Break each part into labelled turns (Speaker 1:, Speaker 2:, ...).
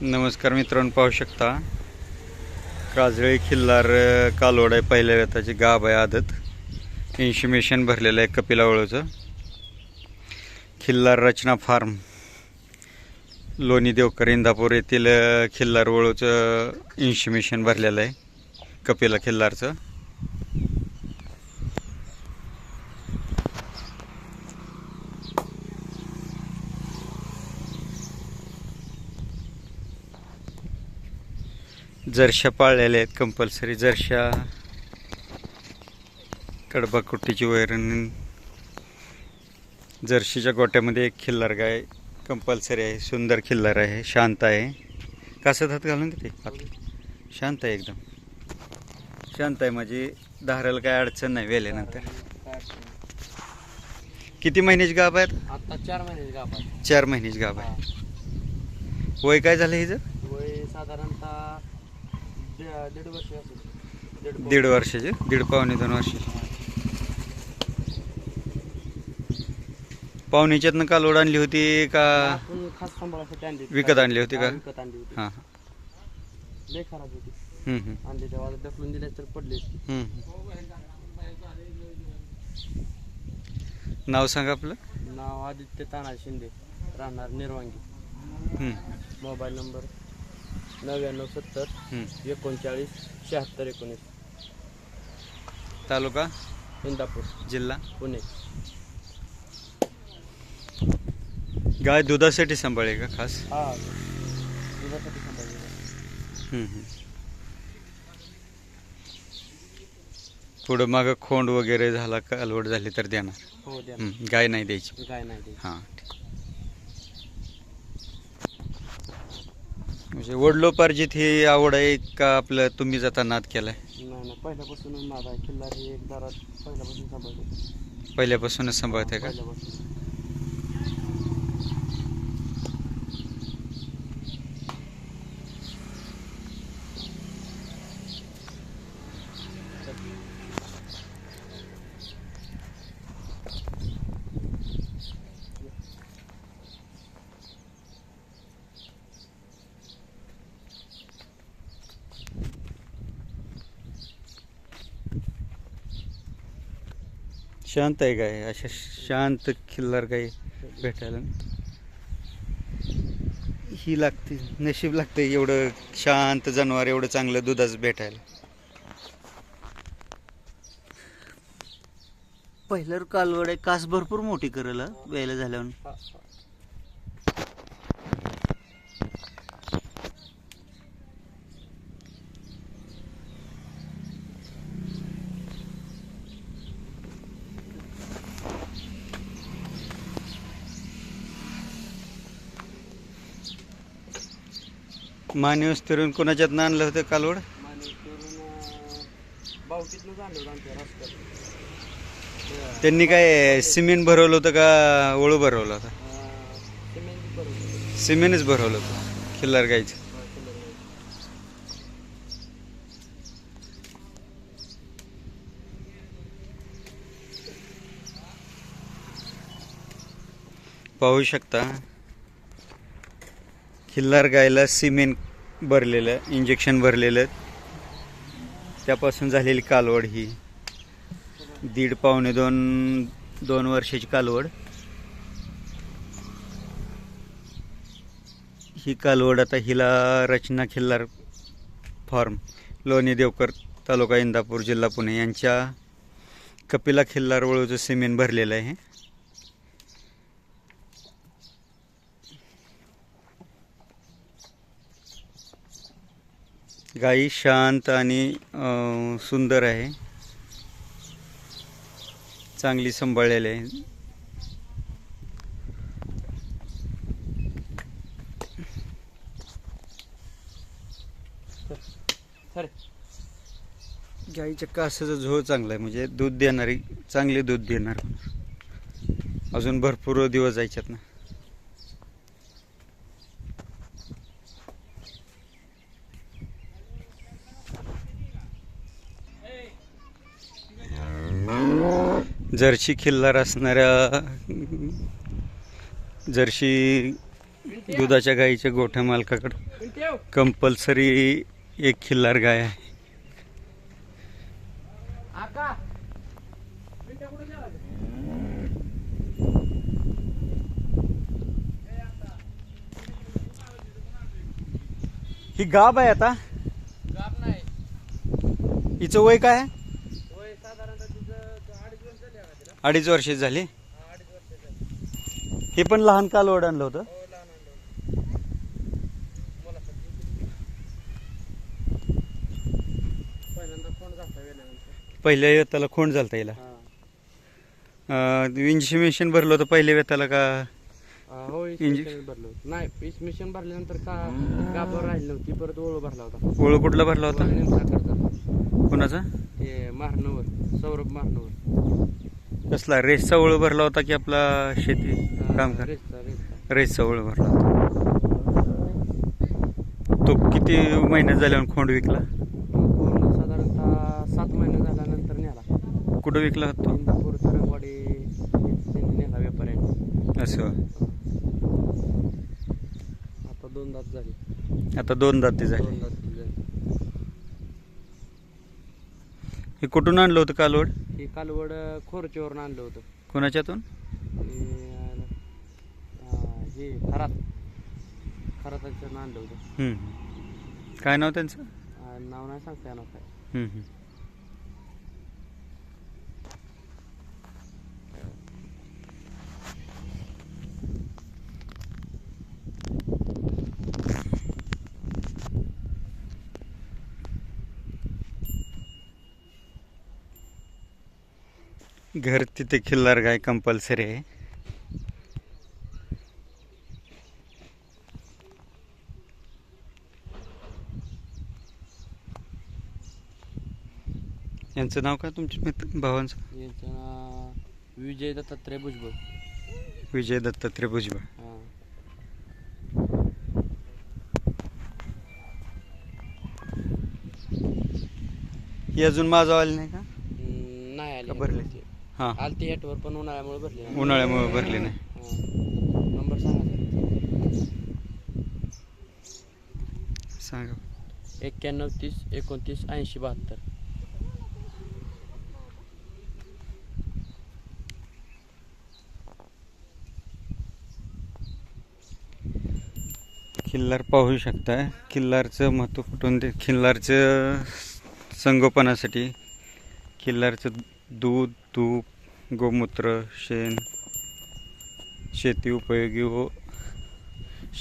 Speaker 1: नमस्कार मित्रांनो पाहू शकता. काजळी खिल्लार कालोड कालवड आहे पहिल्या व्यताची गाभ आहे आदत. इन्शिमेशन भरलेलं आहे कपिलावळूचं खिल्लार रचना फार्म. लोणी देवकर इंदापूर येथील खिल्लार वळूचं इन्शिमेशन भरलेलं आहे कपिला खिल्लारचं. जरशा पाळलेल्या आहेत कंपल्सरी जरशा कडबा कुट्टीची वैरण जर्शीच्या गोट्यामध्ये एक खिल्लार गाय कंपल्सरी आहे सुंदर खिल्लार आहे शांत आहे. कसं हात घालून देते? शांत आहे एकदम. शांत आहे म्हणजे धाराला काय अडचण नाही वेल्यानंतर. किती महिन्याची गाभ आहेत?
Speaker 2: आता चार महिन्याची गाप आहे
Speaker 1: चार महिन्याची गाभ आहे. वय काय झालं हिचं
Speaker 2: वय साधारणतः दीड वर्ष असेल.
Speaker 1: दीड वर्षाचे? दीड पावणे दोन वर्षाचे पाहुण्याच्यातनं कालवड आणली होती का?
Speaker 2: खास सांभाळासाठी आणली होती.
Speaker 1: विकत आणली होती का?
Speaker 2: विकत आणली होती.
Speaker 1: हां
Speaker 2: लय खराब होती.
Speaker 1: हम्म, हम्म,
Speaker 2: आणली तेव्हा ढकलून दिले तर पडले.
Speaker 1: नाव सांगा आपलं.
Speaker 2: नाव आदित्य ताना शिंदे राहणार निर्वांगी.
Speaker 1: हम्म,
Speaker 2: मोबाईल नंबर नव्याण्णव सत्तर. एकोणचाळीस शहात्तर एकोणीस.
Speaker 1: तालुका?
Speaker 2: इंदापूर.
Speaker 1: जिल्हा?
Speaker 2: पुणे.
Speaker 1: गाय दुधासाठी सांभाळे का खास?
Speaker 2: हा दुधासाठी
Speaker 1: मागं खोंड वगैरे झाला कालवड झाली तर देणार.
Speaker 2: हो द्या
Speaker 1: गाय नाही द्यायची.
Speaker 2: काय नाही ते
Speaker 1: हां म्हणजे वडलोपार्जित ही आवड आहे का आपलं तुम्ही जाता नाद केलाय?
Speaker 2: नाही नाही पहिल्यापासूनच नाद आहे. किल्ला हे एक दारात पहिल्यापासून सांभाळते.
Speaker 1: पहिल्यापासूनच सांभाळते का?
Speaker 2: पहिल्यापासून.
Speaker 1: शांत आहे गाय अशा शांत खिल्लार गाय भेटायला? ही लागते नशीब लागते एवढं शांत जनावर एवढं चांगलं दुधाचं भेटायला. पहिल्यावर कालवड आहे कास भरपूर मोठी करेल वेळेला झाल्यावर. मान्यवस फिरून कोणाच्यातनं आणलं होतं कालवड? त्यांनी काय सिमेंट भरवलं होतं का ओळू भरवलं होतं? सिमेंटच भरवलं होतं खिल्लार गायचं पाहू शकता खिल्लार गायला सिमेंट भरलेलं इंजेक्शन भरलेलं. त्यापासून झालेली कालवड ही. दीड पावणे दोन दोन वर्षाची कालवड. ही कालवड आता हिला रचना खिल्लार फॉर्म लोणी देवकर तालुका इंदापूर जिल्हा पुणे यांच्या कपिला खिल्लार वळूचं सिमेंट भरलेलं आहे. गाई शांत आणि सुंदर आहे. चांगली सांभाळलेली आहे. गाईच्या कासाचा झोळ चांगला आहे म्हणजे दूध देणारी चांगले दूध देणार. अजून भरपूर दिवस जायच्यात ना. जर्शी खिल्लार असणाऱ्या जर्शी दुधाच्या गाईच्या गोठ्या मालकाकडं कंपल्सरी एक खिल्लार गाय आहे. ही गाब आहे आता. हिचं वय काय आहे? अडीच वर्ष झाली? हे पण लहान कालवड आणलं होतं? पहिल्या वेताला खोंड झालता हिला इंजिमेशन भरलं होतं पहिल्या वेताला का?
Speaker 2: हो
Speaker 1: इंजेक्शन
Speaker 2: भरलं होतं. नाही मिशन भरल्यानंतर का गाभर राहिली नव्हती परत ओळू भरला होता.
Speaker 1: कुठला भरला होता? कोणाचा?
Speaker 2: ते मारणवर सौरभ मारणवर.
Speaker 1: कसला रेसचा ओळ भरला होता की आपला शेती काम कर
Speaker 2: रेसचा
Speaker 1: ओळ भरला होता. तो किती महिन्यात झाल्यावर खोंड विकला?
Speaker 2: साधारणतः सात महिने झाल्यानंतर नेला.
Speaker 1: कुठं विकला होता तो?
Speaker 2: इंदापूर तरंगवाडी नेला व्यापाऱ्यांनी.
Speaker 1: असं.
Speaker 2: आता दोन दात झाले.
Speaker 1: आता दोन दाते झाले.
Speaker 2: दोन दात झाले.
Speaker 1: हे कुठून आणलं होतं कालवड?
Speaker 2: हे कालवड खोरचीवरून आणलं होतं.
Speaker 1: कोणाच्यातून?
Speaker 2: हे, अं, हे खरात. खराताचं आणलं होतं.
Speaker 1: हम्म. काय नाव त्यांचं?
Speaker 2: अं, नाव नाही सांगता येणार काय.
Speaker 1: हम्म, हम्म. घर तिथे खिल्लार गाय कंपल्सरी आहे. यांचं नाव काय तुमच्या मित्र भावांचं?
Speaker 2: यांचं नाव विजय दत्तात्रय भुजबळ.
Speaker 1: विजय दत्तात्रय भुजबळ.
Speaker 2: हां.
Speaker 1: ही अजून माझं आली नाही का?
Speaker 2: नाही आली
Speaker 1: भरली? हां.
Speaker 2: आलती हेटवर पण उन्हाळ्यामुळे भरली नाही.
Speaker 1: उन्हाळ्यामुळे भरली नाही.
Speaker 2: हां. नंबर सांगा सर.
Speaker 1: सांगा.
Speaker 2: एक्क्याण्णव तीस एकोणतीस ऐंशी बहात्तर.
Speaker 1: खिल्लार पाहू शकताय. खिल्लारचं महत्त्व फुटून दे खिल्लारचं संगोपनासाठी खिल्लारचं दूध तूप गोमूत्र शेण शेती उपयोगी व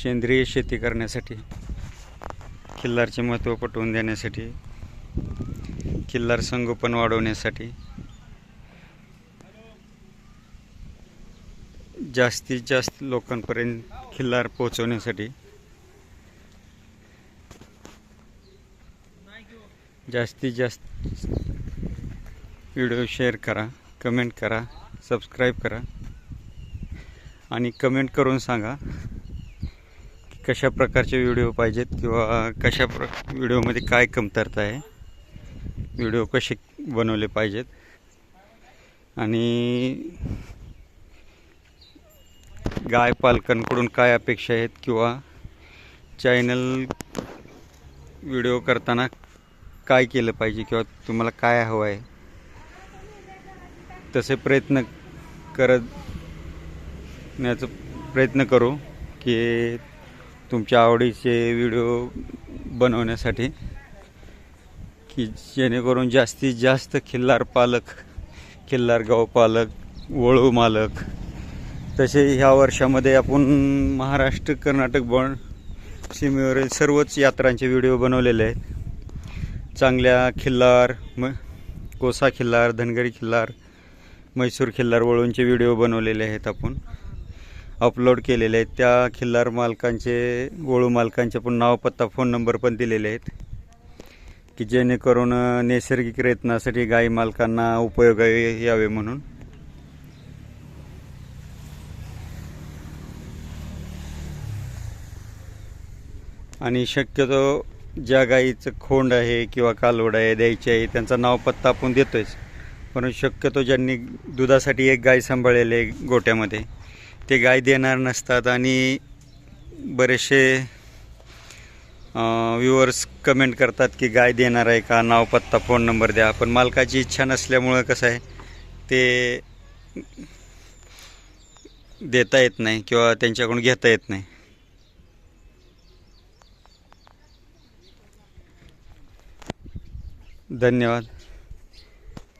Speaker 1: सेंद्रिय शेती करण्यासाठी खिल्लारचे महत्त्व पटवून देण्यासाठी खिल्लार संगोपन वाढवण्यासाठी जास्तीत जास्त लोकांपर्यंत खिल्लार पोहोचवण्यासाठी जास्तीत जास्त व्हिडिओ शेअर करा. कमेंट करा सबस्क्राईब करा आणि कमेंट करून सांगा की कशा प्रकारचे व्हिडिओ पाहिजेत किंवा कशा प्र व्हिडिओमध्ये काय कमतरता आहे. व्हिडिओ कसे बनवले पाहिजेत. आणि गाय पालकांकडून काय अपेक्षा आहेत किंवा चॅनल व्हिडिओ करताना काय केलं पाहिजे किंवा तुम्हाला काय हवं आहे. तसे प्रयत्न करण्याचा प्रयत्न करू की तुमच्या आवडीचे व्हिडिओ बनवण्यासाठी की जेणेकरून जास्तीत जास्त खिल्लार पालक खिल्लार गाव पालक वळू मालक तसे ह्या वर्षामध्ये आपण महाराष्ट्र कर्नाटक बन सीमेवरील सर्वच यात्रांचे व्हिडिओ बनवलेले आहेत. चांगल्या खिल्लार म कोसा खिल्लार धनगरी खिल्लार म्हैसूर खिल्लार वळूंचे व्हिडिओ बनवलेले आहेत आपण. अपलोड केलेले आहेत. त्या खिल्लार मालकांचे वळू मालकांचे पण नाव पत्ता फोन नंबर पण दिलेले आहेत. की जेणेकरून नैसर्गिक रेतनासाठी गाई मालकांना उपयोगावी यावे म्हणून. आणि शक्यतो ज्या गाईचं खोंड आहे किंवा कालवड आहे द्यायची आहे त्यांचा नाव पत्ता आपण देतोयच. परंतु शक्यतो ज्यांनी दुधासाठी एक गाय सांभाळलेली आहे गोट्यामध्ये ते गाय देणार नसतात. आणि बरेचसे व्ह्युअर्स कमेंट करतात की गाय देणार आहे का? नाव पत्ता फोन नंबर द्या. पण मालकाची इच्छा नसल्यामुळं कसं आहे ते देता येत नाही किंवा त्यांच्याकडून घेता येत नाही. धन्यवाद.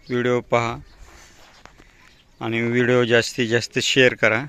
Speaker 1: व्हिडिओ पहा आणि व्हिडिओ जास्तीत जास्त शेअर करा.